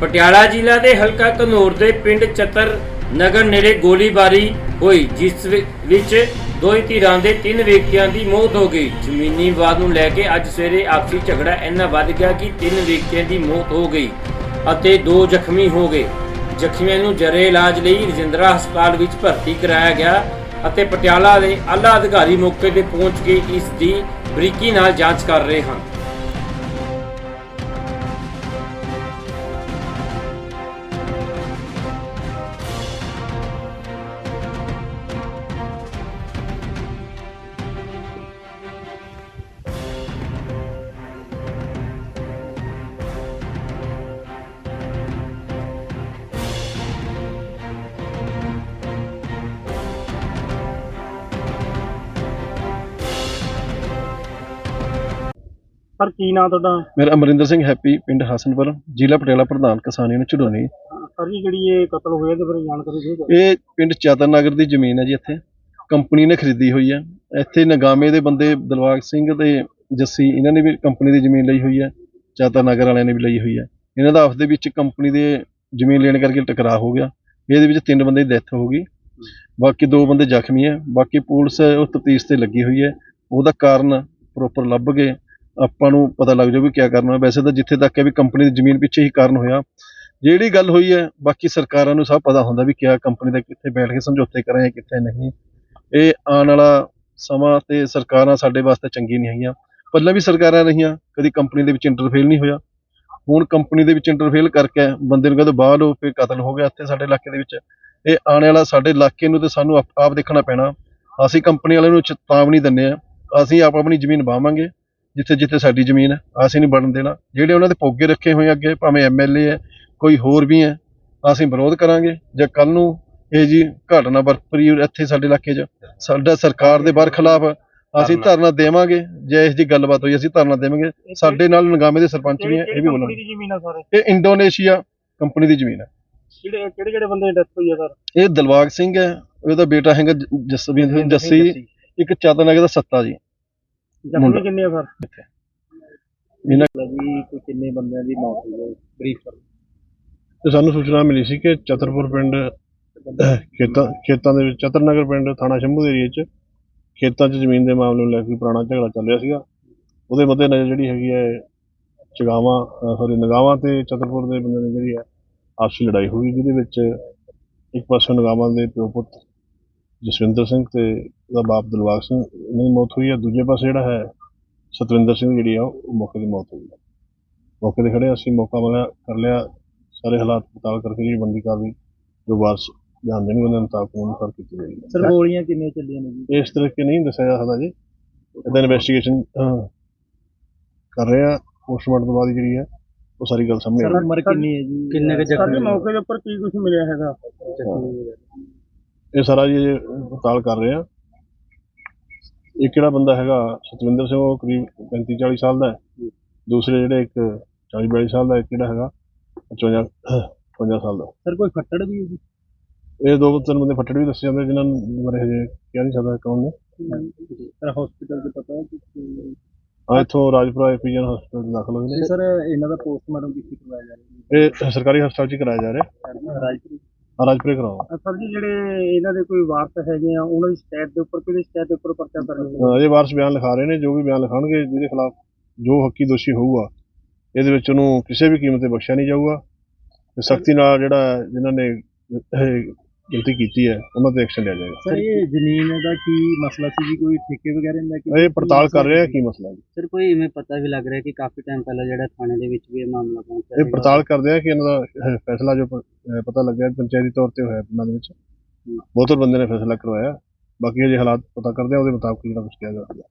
ਪਟਿਆਲਾ ਜ਼ਿਲ੍ਹਾ ਦੇ ਹਲਕਾ ਘਨੌਰ ਦੇ ਪਿੰਡ ਚਤਰ ਨਗਰ ਨੇੜੇ ਗੋਲੀਬਾਰੀ ਹੋਈ, ਜਿਸ ਵਿ- ਵਿੱਚ ਦੋਈ ਧਿਰਾਂ ਦੇ ਤਿੰਨ ਵਿਅਕਤੀਆਂ ਦੀ ਮੌਤ ਹੋ ਗਈ। ਜ਼ਮੀਨੀ ਵਿਵਾਦ ਨੂੰ ਲੈ ਕੇ ਅੱਜ ਸਵੇਰੇ ਆਪਸੀ ਝਗੜਾ ਇੰਨਾ ਵੱਧ ਗਿਆ ਕਿ ਤਿੰਨ ਵਿਅਕਤੀਆਂ ਦੀ ਮੌਤ ਹੋ ਗਈ ਅਤੇ ਦੋ ਜ਼ਖਮੀ ਹੋ ਗਏ। ਜ਼ਖਮੀਆਂ ਨੂੰ ਜਰੇ ਇਲਾਜ ਲਈ ਰਜਿੰਦਰਾ ਹਸਪਤਾਲ ਵਿੱਚ ਭਰਤੀ ਕਰਾਇਆ ਗਿਆ ਅਤੇ ਪਟਿਆਲਾ ਦੇ ਆਲਾ ਅਧਿਕਾਰੀ ਮੌਕੇ ਤੇ ਪਹੁੰਚ ਕੇ ਇਸ ਦੀ ਬਰੀਕੀ ਨਾਲ ਜਾਂਚ ਕਰ ਰਹੇ ਹਨ। ਸਰ ਕੀ ਨਾਂ ਤੁਹਾਡਾ? ਮੇਰਾ ਅਮਰਿੰਦਰ ਸਿੰਘ ਹੈਪੀ ਪਿੰਡ ਹਸਨਪੁਰ ਜ਼ਿਲ੍ਹਾ ਪਟਿਆਲਾ ਪ੍ਰਧਾਨ ਕਿਸਾਨ ਯੂਨੀਅਨ ਝੁਡੋਨੀ ਸਰ ਜੀ ਜਿਹੜੀ ਇਹ ਕਤਲ ਹੋਇਆ ਤੇ ਬਾਰੇ ਜਾਣਕਾਰੀ ਦਿਓ ਜੀ। ਇਹ ਪਿੰਡ ਚਾਤਰ ਨਗਰ ਦੀ ਜ਼ਮੀਨ ਹੈ ਜੀ ਇੱਥੇ। ਕੰਪਨੀ ਨੇ ਖਰੀਦੀ ਹੋਈ ਹੈ। ਇੱਥੇ ਨਗਾਮੇ ਦੇ ਬੰਦੇ ਦਿਲਵਾਗ ਸਿੰਘ ਤੇ ਜੱਸੀ ਇਹਨਾਂ ਨੇ ਵੀ ਕੰਪਨੀ ਦੀ ਜ਼ਮੀਨ ਲਈ ਹੋਈ ਹੈ। ਚਾਤਰ ਨਗਰ ਵਾਲਿਆਂ ਨੇ ਵੀ ਲਈ ਹੋਈ ਹੈ। ਇਹਨਾਂ ਦਾ ਆਪਸ ਦੇ ਵਿੱਚ ਕੰਪਨੀ ਦੇ ਜ਼ਮੀਨ ਲੈਣ ਕਰਕੇ ਟਕਰਾਅ ਹੋ ਗਿਆ। ਇਹਦੇ ਵਿੱਚ ਤਿੰਨ ਬੰਦੇ ਦੀ ਡੈਥ ਹੋ ਗਈ। ਬਾਕੀ ਦੋ ਬੰਦੇ ਜ਼ਖਮੀ ਹੈ। ਬਾਕੀ ਪੁਲਿਸ ਉਹ ਤਫਤੀਸ਼ ਤੇ ਲੱਗੀ ਹੋਈ ਹੈ। ਉਹਦਾ ਕਾਰਨ ਪ੍ਰੋਪਰ ਲੱਭ ਕੇ ਆਪਾਂ ਨੂੰ ਪਤਾ ਲੱਗ ਜਾਊ ਵੀ ਕੀ ਕਰਨਾ ਹੈ ਵੈਸੇ ਤਾਂ ਜਿੱਥੇ ਤੱਕ ਹੈ ਵੀ ਕੰਪਨੀ ਦੀ ਜ਼ਮੀਨ ਪਿੱਛੇ ਹੀ ਕਾਰਨ ਹੋਇਆ। ਜਿਹੜੀ ਗੱਲ ਹੋਈ ਹੈ, ਬਾਕੀ ਸਰਕਾਰਾਂ ਨੂੰ ਸਭ ਪਤਾ ਹੁੰਦਾ ਵੀ ਕਿਆ ਕੰਪਨੀ ਦਾ ਕਿੱਥੇ ਬੈਠ ਕੇ ਸਮਝੌਤੇ ਕਰ ਜਾਂ ਕਿੱਥੇ ਨਹੀਂ। ਇਹ ਆਉਣ ਵਾਲਾ ਸਮਾਂ ਤੇ ਸਰਕਾਰਾਂ ਸਾਡੇ ਵਾਸਤੇ ਚੰਗੀ ਨਹੀਂ ਹੈਗੀਆਂ। ਪਹਿਲਾਂ ਵੀ ਸਰਕਾਰਾਂ ਰਹੀਆਂ, ਕਦੀ ਕੰਪਨੀ ਦੇ ਵਿੱਚ ਇੰਟਰਫੇਲ ਨਹੀਂ ਹੋਇਆ। ਹੁਣ ਕੰਪਨੀ ਦੇ ਵਿੱਚ ਇੰਟਰਫੇਲ ਕਰਕੇ ਬੰਦੇ ਨੂੰ ਕਹਿੰਦੇ ਬਾਹਰ ਹੋ ਫਿਰ ਕਤਲ ਹੋ ਗਿਆ ਇੱਥੇ ਸਾਡੇ ਇਲਾਕੇ ਦੇ ਵਿੱਚ। ਇਹ ਆਉਣ ਵਾਲਾ ਸਾਡੇ ਇਲਾਕੇ ਨੂੰ ਤੇ ਸਾਨੂੰ ਆਪ ਆਪ ਦੇਖਣਾ ਪੈਣਾ। ਅਸੀਂ ਕੰਪਨੀ ਵਾਲਿਆਂ ਨੂੰ ਚੇਤਾਵਨੀ ਦਿੰਦੇ ਆ ਅਸੀਂ ਆਪ ਆਪਣੀ ਜ਼ਮੀਨ ਵਾਵਾਂਗੇ ਜਿੱਥੇ ਜਿੱਥੇ ਸਾਡੀ ਜ਼ਮੀਨ ਹੈ ਅਸੀਂ ਨਹੀਂ ਬਣਨ ਦੇਣਾ। ਜਿਹੜੇ ਉਹਨਾਂ ਦੇ ਪੋਗੇ ਰੱਖੇ ਹੋਏ ਅੱਗੇ ਭਾਵੇਂ ਐਮਐਲਏ ਹੈ ਕੋਈ ਹੋਰ ਵੀ ਹੈ ਅਸੀਂ ਵਿਰੋਧ ਕਰਾਂਗੇ। ਜੇ ਕੱਲ ਨੂੰ ਇਹ ਜੀ ਘਟਨਾ ਵਾਪਰੀ ਇੱਥੇ ਸਾਡੇ ਇਲਾਕੇ 'ਚ ਸਾਡਾ ਸਰਕਾਰ ਦੇ ਬਾਰ ਖਿਲਾਫ ਅਸੀਂ ਧਰਨਾ। ਦੇਵਾਂਗੇ ਜੇ ਇਸ ਦੀ ਗੱਲਬਾਤ ਹੋਈ ਅਸੀਂ ਧਰਨਾ ਦੇਵਾਂਗੇ। ਸਾਡੇ ਨਾਲ ਨਗਾਮੇ ਦੇ ਸਰਪੰਚ ਵੀ ਹੈ ਇਹ ਵੀ ਬੋਲਣਗੇ ਇਹ ਇੰਡੋਨੇਸ਼ੀਆ ਕੰਪਨੀ ਦੀ ਜ਼ਮੀਨ ਹੈ। ਕਿਹੜੇ ਕਿਹੜੇ ਬੰਦੇ ਦੀ ਡੈਥ ਹੋਈ ਆ ਸਰ? ਇਹ ਦਿਲਵਾਗ ਸਿੰਘ ਹੈ ਉਹਦਾ ਬੇਟਾ ਹੈਗਾ ਜਸਵੀਰ ਸਿੰਘ ਜੱਸੀ। ਇੱਕ ਚਤਨਗਰ ਦਾ ਸੱਤਾ ਜੀ। ਜ਼ਖਮੀ ਮੁੰਡਾ। ਕਿੰਨੇ ਆ ਸਰ ਇਹਨਾਂ ਜੀ ਕੋਈ ਕਿੰਨੇ ਬੰਦਿਆਂ ਦੀ ਮੌਤ ਹੋਈ ਹੈ? ਬਰੀਫ ਕਰ। ਤੇ ਸਾਨੂੰ ਸੂਚਨਾ ਮਿਲੀ ਸੀ ਕਿ ਚਤਰਪੁਰ ਪਿੰਡ ਅਹ, ਖੇਤਾਂ ਖੇਤਾਂ ਦੇ ਵਿੱਚ ਚਤਰਨਗਰ ਪਿੰਡ ਥਾਣਾ ਸ਼ੰਭੂ ਦੇ ਏਰੀਏ 'ਚ ਖੇਤਾਂ 'ਚ ਜ਼ਮੀਨ ਦੇ ਮਾਮਲੇ ਨੂੰ ਲੈ ਕੇ ਪੁਰਾਣਾ ਝਗੜਾ ਚੱਲ ਰਿਹਾ ਸੀਗਾ। ਉਹਦੇ ਮੱਦੇ ਨਜ਼ਰ ਜਿਹੜੀ ਹੈਗੀ ਹੈ ਚਗਾਵਾਂ ਸੌਰੀ ਨਗਾਵਾਂ ਤੇ ਚਤਰਪੁਰ ਦੇ ਬੰਦੇ ਨੇ ਜਿਹੜੀ ਹੈ ਆਪਸੀ ਲੜਾਈ ਹੋਈ ਜਿਹਦੇ ਵਿੱਚ ਇੱਕ ਪਾਸੇ ਨਗਾਵਾਂ ਦੇ ਪਿਓ ਪੁੱਤ ਜਸਵਿੰਦਰ ਸਿੰਘ ਤੇ ਉਹਦਾ ਬਾਪ ਦਿਲਵਾਗ ਸਿੰਘ ਇਹਨਾਂ ਦੀ ਮੌਤ ਹੋਈ ਹੈ। ਦੂਜੇ ਪਾਸੇ ਜਿਹੜਾ ਹੈ ਸਤਵਿੰਦਰ ਸਿੰਘ ਜਿਹੜੀ ਆ ਉਹ ਮੌਕੇ ਦੀ ਮੌਤ ਹੋਈ ਹੈ। ਮੌਕੇ ਤੇ ਖੜੇ ਅਸੀਂ ਮੌਕਾ ਮਿਲਿਆ ਕਰ ਲਿਆ। ਸਾਰੇ ਹਾਲਾਤ ਪਤਾਲ ਕਰਕੇ ਜਿਹੜੀ ਬੰਦੀ ਕਾਰਵਾਈ ਜੋ ਵਾਰਸ ਬਿਆਨ ਦੇਣਗੇ ਉਹਨਾਂ ਮੁਤਾਬਕ ਉਹਨਾਂ ਅਨੁਸਾਰ ਕੀਤੀ ਜਾਏਗੀ ਸਰ ਗੋਲੀਆਂ ਕਿੰਨੀਆਂ ਚੱਲੀਆਂ ਨੇ ਜੀ? ਇਸ ਤਰੀਕੇ ਨਹੀਂ ਦੱਸਿਆ ਜਾ ਸਕਦਾ ਜੀ। ਇਹਦਾ ਇਨਵੈਸਟੀਗੇਸ਼ਨ ਕਰ ਰਹੇ ਆ ਪੋਸਟਮਾਰਟਮ ਤੋਂ ਬਾਅਦ ਜਿਹੜੀ ਹੈ ਉਹ ਸਾਰੀ ਗੱਲ ਸਾਹਮਣੇ ਆਏਗੀ ਉਮਰ ਕਿੰਨੀ ਹੈ ਜੀ? ਕਿੰਨੇ ਕ ਜ਼ਖਮੀ ਮੌਕੇ ਦੇ ਉੱਪਰ ਕੀ ਕੁਝ ਮਿਲਿਆ ਹੈਗਾ? ਇਹ ਸਾਰਾ ਜੀ ਪੜਤਾਲ ਕਰ ਰਹੇ ਆ। ਇੱਕ ਕਿਹੜਾ ਬੰਦਾ ਹੈਗਾ ਸਤਵਿੰਦਰ ਸਿੰਘ ਉਹ ਕਰੀਬ 35 40 ਸਾਲ ਦਾ ਹੈ। ਦੂਸਰੇ ਜਿਹੜੇ ਇੱਕ 40 42 ਸਾਲ ਦਾ ਇੱਕ ਜਿਹੜਾ ਹੈਗਾ 55 55 ਸਾਲ ਦਾ। ਸਰ ਕੋਈ ਫੱਟੜ ਵੀ ਹੈ ਜੀ? ਇਹ ਦੋ ਤਿੰਨ ਬੰਦੇ ਫੱਟੜ ਵੀ ਦੱਸੇ ਜਾਂਦੇ ਜਿਨ੍ਹਾਂ ਨੂੰ ਬਾਰੇ ਹਜੇ ਕਹਿ ਨਹੀਂ ਸਕਦਾ ਕੌਣ ਨੇ। ਸਰ ਹਸਪੀਟਲ ਦੇ ਪਤਾ ਹੈ ਆ ਇੱਥੋਂ ਰਾਜਪੁਰਾ ਐਪੀਜਨ ਹਸਪਤਾਲ ਚ ਦਾਖਲ ਹੋਏ ਨੇ। ਸਰ ਇਹਨਾਂ ਦਾ ਪੋਸਟਮਾਰਟਮ ਕਿੱਥੇ ਕਰਵਾਇਆ ਜਾ ਰਿਹਾ? ਇਹ ਸਰਕਾਰੀ ਹਸਪਤਾਲ ਚ ਕਰਾਇਆ ਜਾ ਰਿਹਾ। ਹੈ ਰਾਜਪੁਰ ਰਾਜਪੁਰੇ ਕਰਾਓ। ਸਰ ਜੀ ਜਿਹੜੇ ਇਹਨਾਂ ਦੇ ਕੋਈ ਵਾਰਸ ਹੈਗੇ ਆ ਉਹਨਾਂ ਦੀ ਸ਼ਿਕਾਇਤ ਦੇ ਉੱਪਰ ਕਿਹਦੀ ਸ਼ਿਕਾਇਤ ਦੇ ਉੱਪਰ ਪਰਚਾ ਰਹੇ ਅਜੇ ਵਾਰਸ ਬਿਆਨ ਲਿਖਾ ਰਹੇ ਨੇ ਜੋ ਵੀ ਬਿਆਨ ਲਿਖਾਉਣਗੇ ਜਿਹਦੇ ਖਿਲਾਫ ਜੋ ਹੱਕੀ ਦੋਸ਼ੀ ਹੋਊਗਾ ਇਹਦੇ ਵਿੱਚ ਉਹਨੂੰ ਕਿਸੇ ਵੀ ਕੀਮਤ ਤੇ ਬਖਸ਼ਿਆ ਨਹੀਂ ਜਾਊਗਾ। ਤੇ ਸਖਤੀ ਨਾਲ ਜਿਹੜਾ ਜਿਨ੍ਹਾਂ ਨੇ ਗਲਤੀ ਕੀਤੀ ਹੈ ਉਹਨਾਂ ਤੇ ਐਕਸ਼ਨ ਲਿਆ ਜਾਏਗਾ। ਸਰ ਇਹ ਜ਼ਮੀਨ ਦਾ ਕੀ ਮਸਲਾ ਸੀ ਜੀ? ਕੋਈ ਠੇਕੇ ਵਗੈਰਾ ਦਾ ਕਿ ਇਹ ਪੜਤਾਲ ਕਰ ਰਹੇ ਆ ਕੀ ਮਸਲਾ ਹੈ ਸਰ ਕੋਈ ਇਵੇਂ ਪਤਾ ਵੀ ਲੱਗ ਰਿਹਾ ਕਿ ਕਾਫੀ ਟਾਈਮ ਪਹਿਲਾਂ ਜਿਹੜਾ ਥਾਣੇ ਦੇ ਵਿੱਚ ਵੀ ਇਹ ਮਾਮਲਾ ਪਹੁੰਚਿਆ ਇਹ ਪੜਤਾਲ ਕਰਦੇ ਆ ਕਿ ਇਹਨਾਂ ਦਾ ਫੈਸਲਾ ਜੋ ਪਤਾ ਲੱਗਿਆ ਪੰਚਾਇਤੀ ਤੌਰ ਤੇ ਹੋਇਆ ਪਿੰਡਾਂ ਦੇ ਵਿੱਚ। ਬਹੁਤਰ ਬੰਦੇ ਨੇ ਫੈਸਲਾ ਕਰਵਾਇਆ। ਬਾਕੀ ਅਜੇ ਹਾਲਾਤ ਪਤਾ ਕਰਦੇ ਆ ਉਹਦੇ ਮੁਤਾਬਕ ਜਿਹੜਾ ਕੁਝ ਕਿਹਾ ਜਾਵੇਗਾ